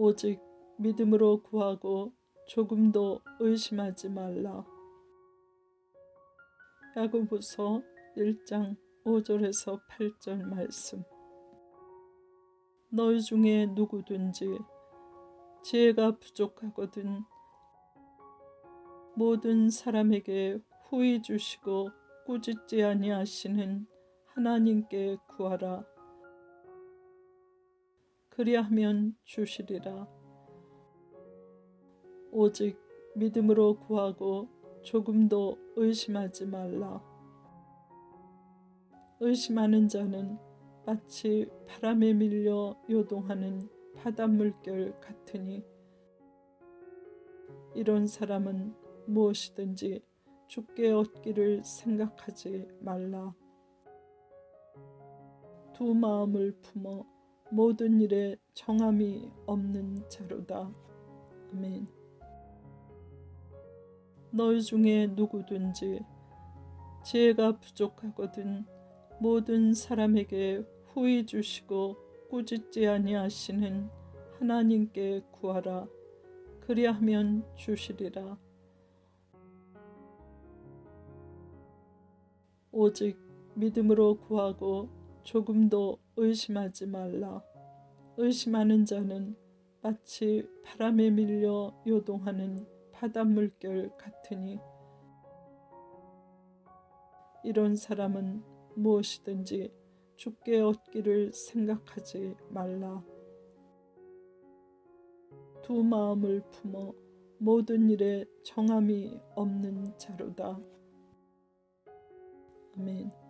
오직 믿음으로 구하고 조금도 의심하지 말라. 야고보서 1장 5절에서 8절 말씀. 너희 중에 누구든지 지혜가 부족하거든 모든 사람에게 후히 주시고 꾸짖지 아니하시는 하나님께 구하라. 그리하면 주시리라. 오직 믿음으로 구하고 조금도 의심하지 말라. 의심하는 자는 마치 바람에 밀려 요동하는 바닷물결 같으니 이런 사람은 무엇이든지 죽게 얻기를 생각하지 말라. 두 마음을 품어 모든 일에 정함이 없는 자로다. 아멘. 너희 중에 누구든지 지혜가 부족하거든 모든 사람에게 후히 주시고 꾸짖지 아니하시는 하나님께 구하라. 그리하면 주시리라. 오직 믿음으로 구하고 조금도 의심하지 말라. 의심하는 자는 마치 바람에 밀려 요동하는 바닷물결 같으니 이런 사람은 무엇이든지 죽게 얻기를 생각하지 말라. 두 마음을 품어 모든 일에 정함이 없는 자로다. 아멘.